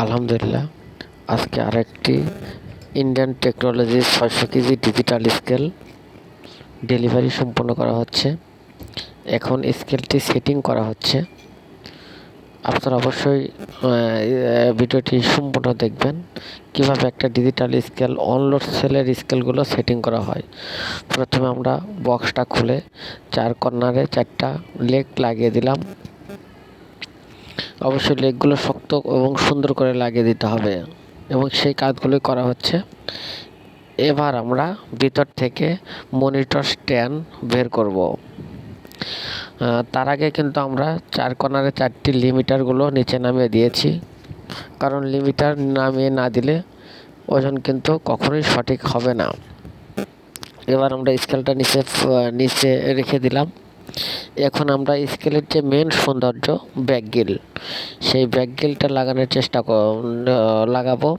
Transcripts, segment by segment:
আলহামদুলিল্লাহ। আজকে আরেকটি ইন্ডিয়ান টেকনোলজি ছয়শো কেজি ডিজিটাল স্কেল ডেলিভারি সম্পন্ন করা হচ্ছে। এখন স্কেলটি সেটিং করা হচ্ছে। আপনারা অবশ্যই ভিডিওটি সম্পূর্ণ দেখবেন। কীভাবে একটা ডিজিটাল স্কেল অনলোড সেলের স্কেলগুলো সেটিং করা হয়। প্রথমে আমরা বক্সটা খুলে, চার কর্নারে চারটা লেগ লাগিয়ে দিলাম। অবশ্যই লেগগুলো শক্ত এবং সুন্দর করে লাগিয়ে দিতে হবে। এবং সেই কাজগুলোই করা হচ্ছে। এবার আমরা ভিতর থেকে মনিটর স্ট্যান্ড বের করব। তার আগে কিন্তু আমরা চার কর্নারে চারটি লিমিটারগুলো নিচে নামিয়ে দিয়েছি। কারণ লিমিটার নামিয়ে না দিলে ওজন কিন্তু কখনোই সঠিক হবে না। এবার আমরা স্কেলটা নিচে নিচে রেখে দিলাম। এখন আমরা স্কেলের যে মেন সৌন্দর্য, ব্যাকগিল। সেই ব্যাকগিলটা লাগানোর চেষ্টা লাগাবো।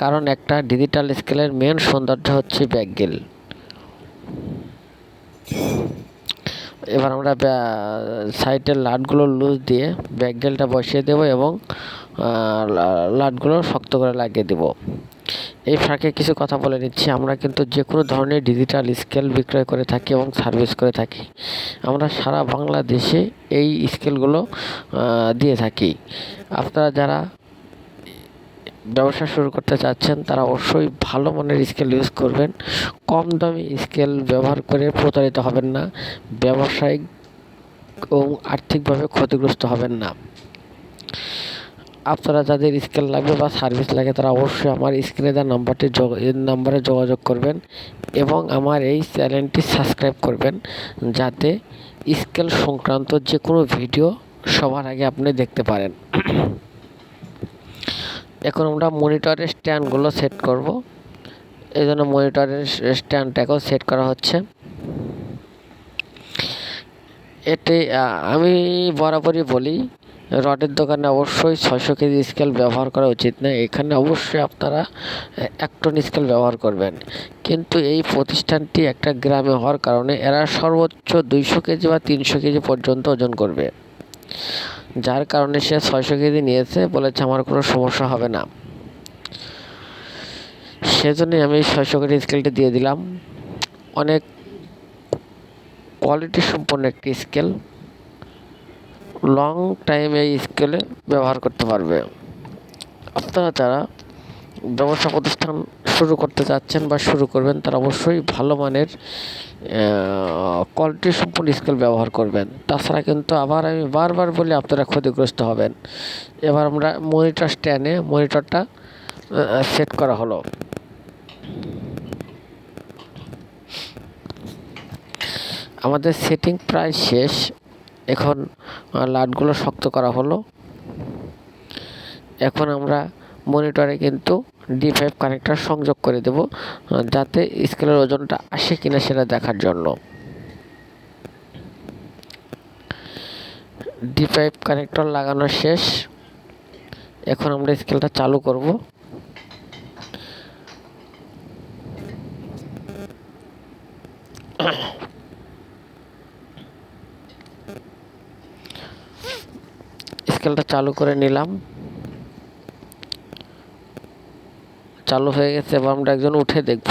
কারণ একটা ডিজিটাল স্কেলের মেন সৌন্দর্য হচ্ছে ব্যাকগিল। এবার আমরা সাইডের লাটগুলো লুজ দিয়ে ব্যাকগেলটা বসিয়ে দেবো এবং লাটগুলো শক্ত করে লাগিয়ে দেবো। এই ফাঁকে কিছু কথা বলে নিচ্ছি। আমরা কিন্তু যে কোনো ধরনের ডিজিটাল স্কেল বিক্রয় করে থাকি এবং সার্ভিস করে থাকি। আমরা সারা বাংলাদেশে এই স্কেলগুলো দিয়ে থাকি। আপনারা যারা ব্যবসা শুরু করতে চাচ্ছেন, তারা অবশ্যই ভালো মানের স্কেল ইউজ করবেন। কম দামি স্কেল ব্যবহার করে প্রতারিত হবেন না। ব্যবসায়িক এবং আর্থিকভাবে ক্ষতিগ্রস্ত হবেন না। আপনারা যাদের স্কেল লাগবে বা সার্ভিস লাগে, তারা অবশ্যই আমার স্ক্রিনে দেওয়া নাম্বারটি নাম্বারে যোগাযোগ করবেন এবং আমার এই চ্যানেলটি সাবস্ক্রাইব করবেন যাতে স্কেল সংক্রান্ত যে কোনো ভিডিও সবার আগে আপনি দেখতে পারেন। এখন আমরা মনিটরের স্ট্যান্ডগুলো সেট করব। এই জন্য মনিটরের স্ট্যান্ডটাকেও সেট করা হচ্ছে। এটি আমি বরাবরই বলি রডের দোকানে অবশ্যই ছয়শো কেজি স্কেল ব্যবহার করা উচিত না এখানে অবশ্যই আপনারা এক টন স্কেল ব্যবহার করবেন। কিন্তু এই প্রতিষ্ঠানটি একটা গ্রামে হওয়ার কারণে এরা সর্বোচ্চ দুইশো কেজি বা তিনশো কেজি পর্যন্ত ওজন করবে। যার কারণে সে ছয়শো কেজি নিয়েছে বলেছে, আমার কোনো সমস্যা হবে না। সেজন্যই আমি ছয়শো কেজি স্কেলটি দিয়ে দিলাম। অনেক কোয়ালিটি সম্পন্ন একটি স্কেল। লং টাইম এই স্কেলে ব্যবহার করতে পারবে। আপনারা যারা ব্যবসা প্রতিষ্ঠান শুরু করতে চাচ্ছেন বা শুরু করবেন, তারা অবশ্যই ভালো মানের কোয়ালিটি সম্পন্ন স্কেল ব্যবহার করবেন। তাছাড়া কিন্তু আবার আমি বারবার বলি, আপনারা ক্ষতিগ্রস্ত হবেন। এবার আমরা মনিটর স্ট্যান্ডে মনিটরটা সেট করা হলো। আমাদের সেটিং প্রায় শেষ। এখন লাটগুলো শক্ত করা হলো। এখন আমরা মনিটরে কিন্তু ডি ফাইভ কানেক্টর সংযোগ করে দেব যাতে স্কেলের ওজনটা আসে কিনা সেটা দেখার জন্য। ডি ফাইভ কানেক্টর লাগানো শেষ। এখন আমরা স্কেলটা চালু করব। স্কেলটা চালু করে নিলাম। চালু হয়ে গেছে এবার আমরা একজন উঠে দেখব।